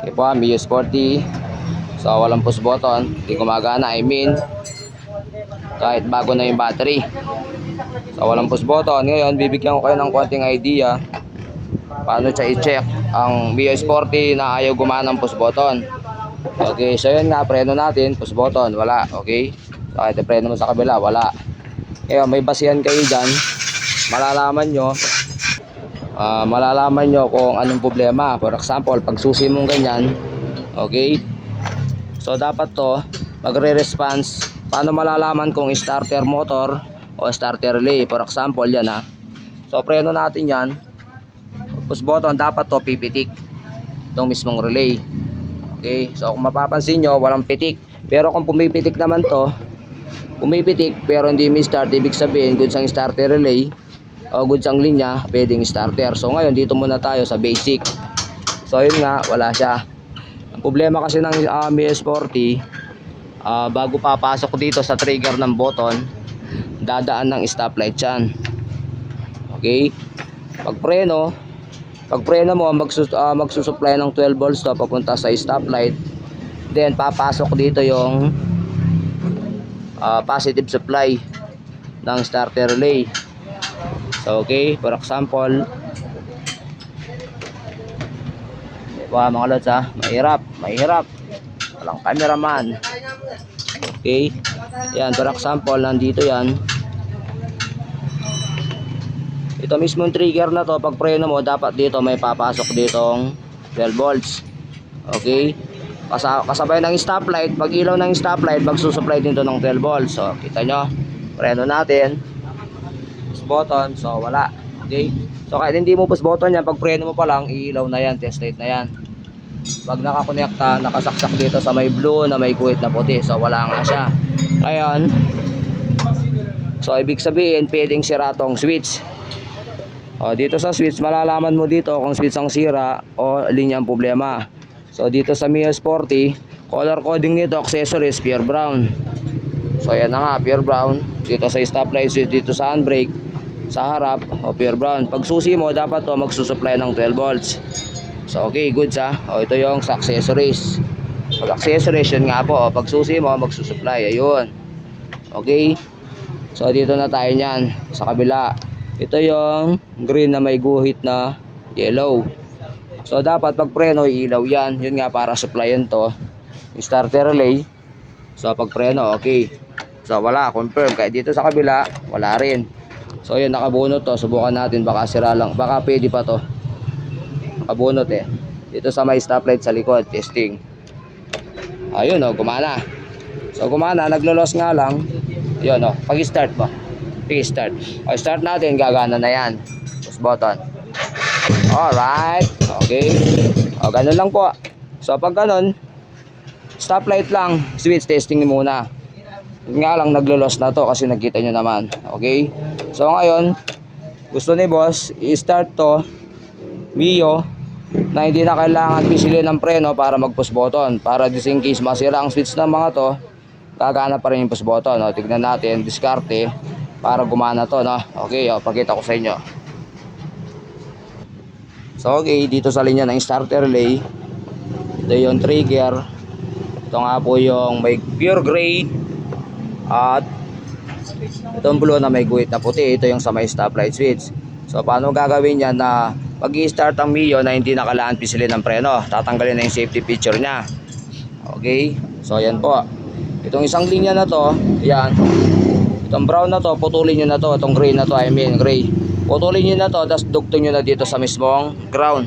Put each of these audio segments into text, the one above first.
Okay po, Mio Sporty. So, walang push button. Hindi gumagana, I mean. Kahit bago na yung battery. So, walang push button. Ngayon, bibigyan ko kayo ng konting idea paano siya i-check ang Mio Sporty na ayaw gumana ng push button. Okay, so yun nga, preno natin, push button, wala, okay? So, kahit preno mo sa kabila, wala. Ngayon, may basihan kayo dyan, malalaman nyo, ah, malalaman nyo kung anong problema. For example, pag susi mong ganyan, okay? So, dapat to, magre-response, paano malalaman kung starter motor o starter relay. For example, yan ha. So, preno natin yan, push button, dapat to pipitik itong mismong relay. Okay, so kung mapapansin nyo, walang pitik. Pero kung pumipitik naman to, pumipitik pero hindi may start, ibig sabihin, goods ang starter relay o goods ang linya, pwedeng starter. So ngayon, dito muna tayo sa basic. So yun nga, wala siya. Ang problema kasi ng uh, MS40, ah, bago papasok dito sa trigger ng button, dadaan ng stoplight yan. Okay? Pag preno, pag preno mo, magsus ah, magsusupply ng 12 volts to papunta sa stoplight. Then papasok dito yung ah, positive supply ng starter relay. So okay, for example, Diba mga lods ha, mahirap, mahirap. Walang cameraman. Okay, yan, for example, nandito yan. Ito mismong trigger na to, pag preno mo, dapat dito may papasok ditong 12 volts. Okay? Kasa kasabay ng stoplight, pag ilaw ng stoplight, magsusupply din to ng 12 volts. So, kita nyo, preno natin. Button, so wala. Okay? So, kahit hindi mo push button yan, pag preno mo pa lang, iilaw na yan, test light na yan. Pag nakakonekta, nakasaksak dito sa may blue na may kuwit na puti. So, wala nga siya. Ngayon, so, ibig sabihin, pwedeng sira tong switch. O, dito sa switch, malalaman mo dito kung switch ang sira o linya ang problema. So, dito sa Mio Sporty, color coding nito, accessories, pure brown. So, yan na nga, pure brown. Dito sa stoplight switch, dito sa handbrake, sa harap, o pure brown. Pag susi mo, dapat to magsusupply ng 12 volts. So, okay, goods ha. O, ito yung sa accessories. Pag accessories, yun nga po. O, pag susi mo, magsusupply. Ayun. Okay. So, dito na tayo niyan. Sa kabila. Ito yung green na may guhit na yellow. So dapat pag preno ilaw yan. Yun nga para supplyan to. Yung starter relay. So pag preno okay. So wala confirm. Kaya dito sa kabila wala rin. So yun nakabunot to. Subukan natin baka sira lang. Baka pwede pa to. Nakabunot eh. Dito sa may stoplight sa likod. Testing. Ayun oh gumana. So gumana. Naglo-loss nga lang. Yun oh. Pag start mo. Sige, start. O, start natin, gagana na yan. Push button. Alright. Okay. O, ganun lang po. So, pag ganun, stoplight lang, switch testing muna. Nga lang, naglo-loss na to kasi nakita nyo naman. Okay. So, ngayon, gusto ni boss, i-start to, Mio, na hindi na kailangan pisilin ng preno para mag-push button. Para just in case masira ang switch ng mga to, gagana pa rin yung push button. O, tignan natin, diskarte para gumana to no? Okay o pakita ko sa inyo. So okay dito sa linya ng starter relay ito yung trigger. Ito nga po yung may pure gray at itong blue na may guhit na puti ito yung sa may stoplight switch so paano gagawin yan na pag i-start ang Mio na hindi nakalaan pisilin ng preno tatanggalin na yung safety feature nya okay so yan po itong isang linya na to yan Itong brown na to, putulin nyo na to. Itong gray na to, I mean gray. Putulin nyo na to, tapos dugtong nyo na dito sa mismong ground.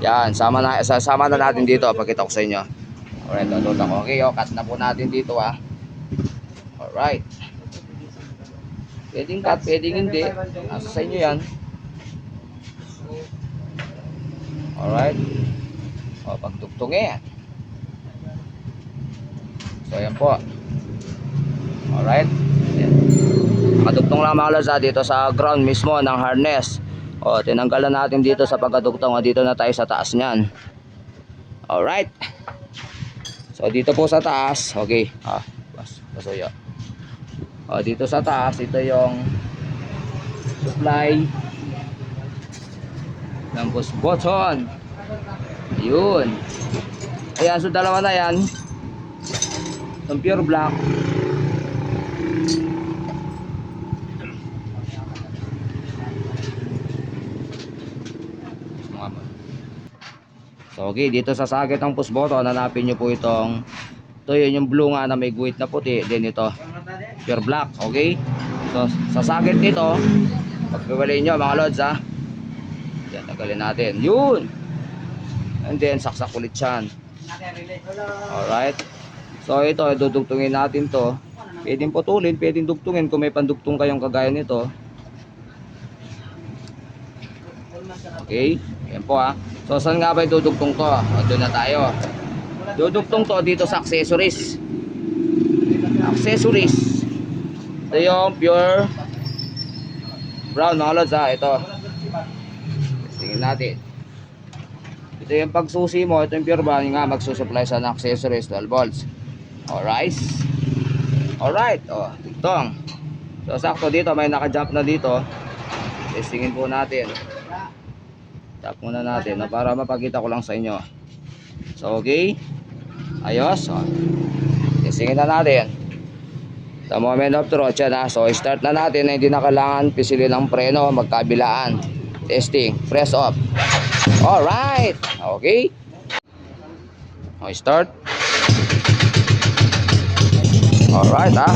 Yan, sama na, sama na natin dito. Pakita ko sa inyo. Alright, tutulak ko. Okay, oh, cut na po natin dito ah. Alright. Pwedeng cut, pwedeng hindi. Nasa sa inyo yan. Alright. O, pagdugtongin. So, yan po. Alright. Nakadugtong lang mga lods, ah, dito sa ground mismo ng harness. O, tinanggalan natin dito sa pagkadugtong. O, dito na tayo sa taas niyan. Alright. So, dito po sa taas. Okay. Ah, bas, basuyo. O, dito sa taas, ito yung supply ng push button. Yun. Ayan, so dalawa na yan. Itong pure black. So okay, dito sa sakit ng push button, hanapin nyo po itong ito yun yung blue nga na may guhit na puti, then ito pure black, okay? So sa sakit nito, pagkawalin nyo mga lods ha. Yan, tagalin natin. Yun! And then saksak ulit yan. Alright. So ito, dudugtungin natin to. Pwedeng putulin, pwedeng dugtungin kung may pandugtong kayong kagaya nito. Okay? Yan po ha. So saan nga ba dudugtong to? O, doon na tayo. Dudugtong to dito sa accessories. Accessories. Ito yung pure brown mga lods ha. Ito. Tingin natin. Ito yung pagsusi mo. Ito yung pure brown nga magsusupply sa accessories 12 volts. Alright. Alright. O, dugtong. So sakto dito may naka-jump na dito. Testingin po natin. Tap muna natin no, para mapakita ko lang sa inyo. So, okay. Ayos. O. Testingin na natin. The moment of truth yan ha. So, start na natin na hindi na kailangan pisilin ng preno, magkabilaan. Testing. Press off. Alright. Okay. O, start. Alright ha.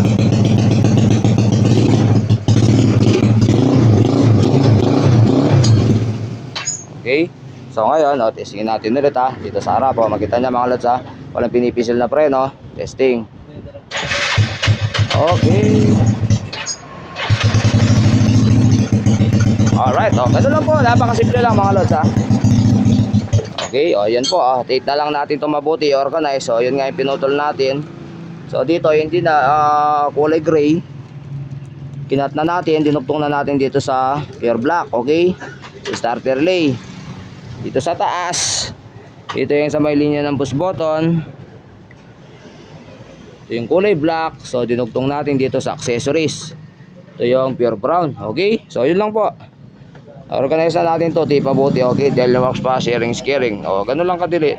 Okay? So ngayon, oh, testingin natin ulit ha. Dito sa harap, oh, makita niya mga lods ha. Walang pinipisil na preno. Testing. Okay. Alright, oh, ganun lang po. Napakasimple lang mga lods ha. Okay, oh, yan po. Oh, take na lang natin itong mabuti, organize. So, yun nga yung pinutol natin. So, dito, hindi na ah, kulay gray. Kinat na natin, dinuktong na natin dito sa pure black, okay? Starter relay. Dito sa taas, ito yung sa may linya ng push button. Ito yung kulay black. So, dinugtong natin dito sa accessories. Ito yung pure brown. Okay? So, yun lang po. Organize na natin to. Di pa buti. Okay? Dahil works pa, sharing is caring. O, ganun lang kadili.